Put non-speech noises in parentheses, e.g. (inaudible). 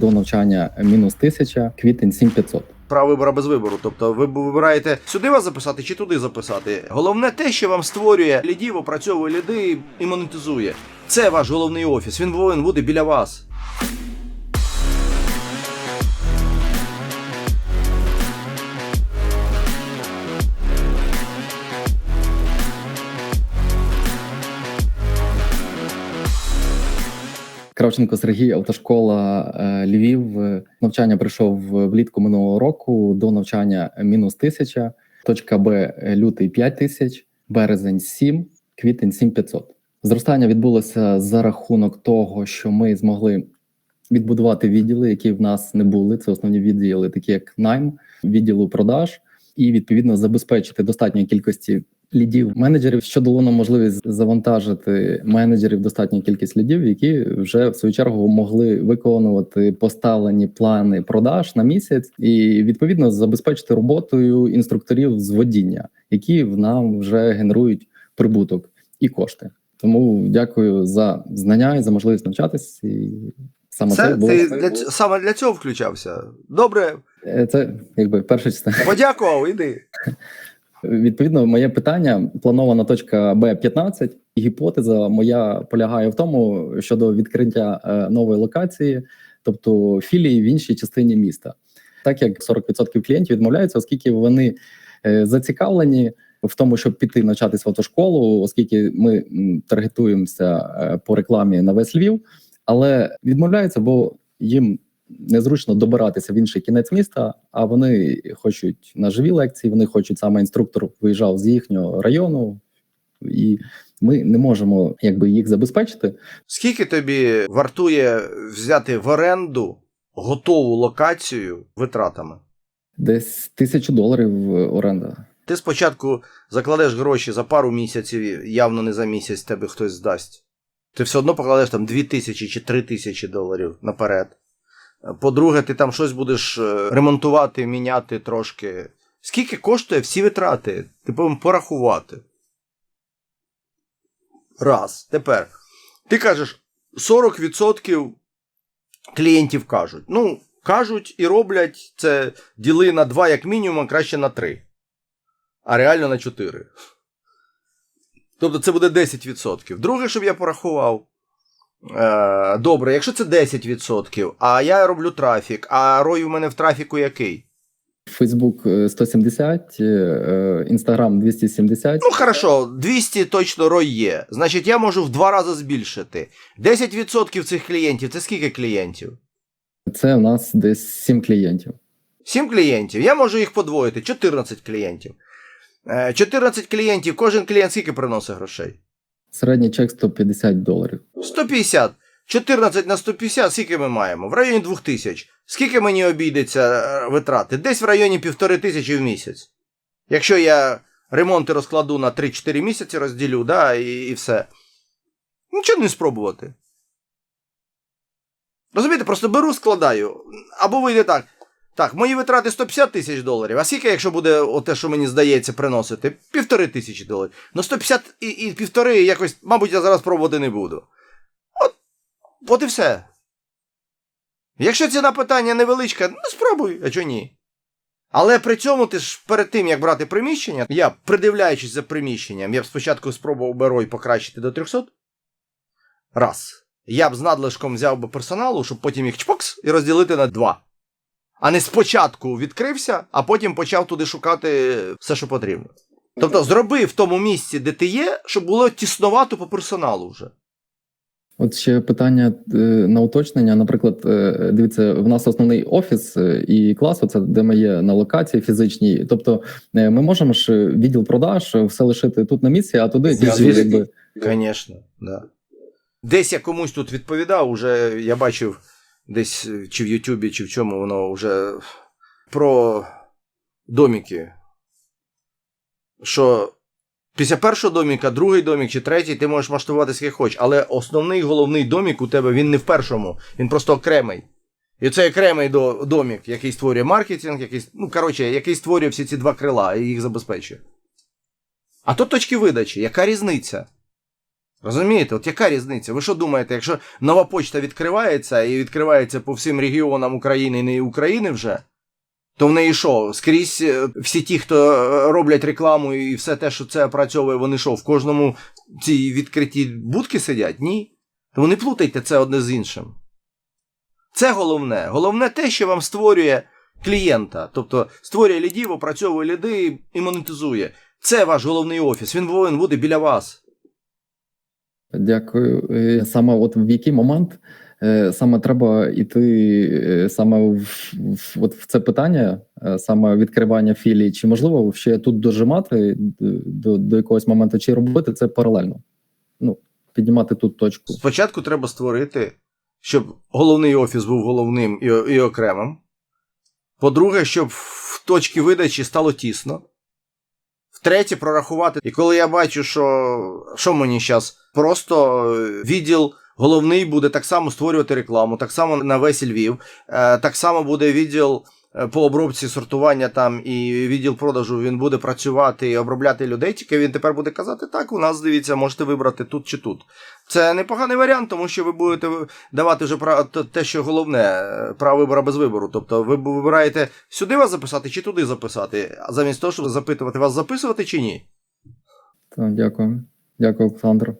до навчання мінус 1000, квітень 7500. Право вибора без вибору. Тобто ви вибираєте сюди вас записати чи туди записати. Головне те, що вам створює лідів, опрацьовує ліди і монетизує. Це ваш головний офіс. Він повинен бути біля вас. Кравченко Сергій, автошкола е, Львів. Навчання прийшов влітку минулого року до навчання мінус 1000, точка Б е, лютий 5000, березень 7, квітень 7500. Зростання відбулося за рахунок того, що ми змогли відбудувати відділи, які в нас не були. Це основні відділи, такі як найм, відділу продаж, і відповідно забезпечити достатньої кількості лідів менеджерів, що дало нам можливість завантажити менеджерів достатню кількість лідів, які вже в свою чергу могли виконувати поставлені плани продаж на місяць, і відповідно забезпечити роботою інструкторів з водіння, які в нам вже генерують прибуток і кошти. Тому дякую за знання і за можливість навчатись. І саме це, Це було ти для ць- саме для цього включався. Добре, Е, це якби перша частина. подякував, іди. (laughs) Відповідно, моє питання планована точка Б 15 гіпотеза моя полягає в тому щодо відкриття е, нової локації, тобто філії в іншій частині міста, так як 40% клієнтів відмовляються, оскільки вони е, зацікавлені в тому, щоб піти навчатись в автошколу, оскільки ми таргетуємося е, по рекламі на весь Львів, але відмовляються, бо їм незручно добиратися в інший кінець міста, а вони хочуть на живі лекції, вони хочуть саме інструктор виїжджав з їхнього району, і ми не можемо якби їх забезпечити. Скільки тобі вартує взяти в оренду готову локацію витратами? Десь тисячу доларів оренда. Ти спочатку закладеш гроші за пару місяців, явно не за місяць тебе хтось здасть. Ти все одно покладеш там 2 тисячі чи 3 тисячі доларів наперед. По-друге, ти там щось будеш е, ремонтувати, міняти трошки. Скільки коштує всі витрати? Ти повинен порахувати. Раз. Тепер. Ти кажеш, 40% клієнтів кажуть. Ну, кажуть і роблять це діли на 2 як мінімум, а краще на 3. А реально на 4. Тобто це буде 10%. Друге, щоб я порахував. Е, добре, якщо це 10%, а я роблю трафік, а рой у мене в трафіку який? Фейсбук е, 170, е, Інстаграм 270. Ну, хорошо, 200 точно рой є. Значить, я можу в два рази збільшити. 10% цих клієнтів це скільки клієнтів? Це у нас десь 7 клієнтів. 7 клієнтів. Я можу їх подвоїти. 14 клієнтів. Е, 14 клієнтів, кожен клієнт скільки приносить грошей? Середній чек 150 доларів. 150. 14 на 150, скільки ми маємо? В районі 2000. Скільки мені обійдеться е, витрати? Десь в районі півтори тисячі в місяць. Якщо я ремонти розкладу на 3-4 місяці, розділю, да, і, і все. Нічого не спробувати. Розумієте, просто беру, складаю. Або вийде так. Так, мої витрати 150 тисяч доларів. А скільки, якщо буде те, що мені здається, приносити? Півтори тисячі доларів. Ну 150 і, і півтори якось, мабуть, я зараз пробувати не буду. От, от і все. Якщо ціна питання невеличка, ну спробуй, а чого ні? Але при цьому ти ж перед тим, як брати приміщення, я, придивляючись за приміщенням, я б спочатку спробував би рой покращити до 300. Раз. Я б з надлишком взяв би персоналу, щоб потім їх чпокс і розділити на два. А не спочатку відкрився, а потім почав туди шукати все, що потрібно. Тобто зроби в тому місці, де ти є, щоб було тісновато по персоналу вже. От ще питання е, на уточнення. Наприклад, е, дивіться, в нас основний офіс е, і клас, це де ми є на локації фізичній. Тобто, е, ми можемо ж відділ продаж все лишити тут на місці, а туди Звісно. якби Звісно, да. Десь я комусь тут відповідав, уже я бачив десь е, чи в Ютубі, чи в чому воно вже про доміки. Що після першого доміка, другий домік чи третій, ти можеш масштабувати скільки хочеш, але основний головний домік у тебе він не в першому, він просто окремий. І це окремий до, домік, який створює маркетинг, який, ну, коротше, який створює всі ці два крила і їх забезпечує. А то точки видачі, яка різниця? Розумієте, от яка різниця? Ви що думаєте, якщо нова почта відкривається і відкривається по всім регіонам України і не України вже, то в неї що, скрізь е, всі ті, хто е, роблять рекламу і все те, що це опрацьовує, вони що, в кожному цій відкритій будки сидять? Ні. Тому не плутайте це одне з іншим. Це головне. Головне те, що вам створює клієнта. Тобто створює лідів, опрацьовує ліди і монетизує. Це ваш головний офіс. Він повинен бути біля вас. Дякую. Е, Саме от в який момент е, саме треба йти е, саме в, в, от в це питання, саме відкривання філії, чи можливо ще тут дожимати до, до якогось моменту, чи робити це паралельно? Ну, піднімати тут точку. Спочатку треба створити, щоб головний офіс був головним і, і окремим. По-друге, щоб в точці видачі стало тісно. Втретє, прорахувати. І коли я бачу, що, що мені зараз просто е, відділ головний буде так само створювати рекламу, так само на весь Львів, е, так само буде відділ е, по обробці сортування там і відділ продажу він буде працювати і обробляти людей. Тільки він тепер буде казати: так, у нас дивіться, можете вибрати тут чи тут. Це непоганий варіант, тому що ви будете давати вже право те- що головне, право вибору без вибору. Тобто ви вибираєте сюди вас записати чи туди записати, а замість того, щоб запитувати вас записувати чи ні. Так, дякую. Дякую, Олександр.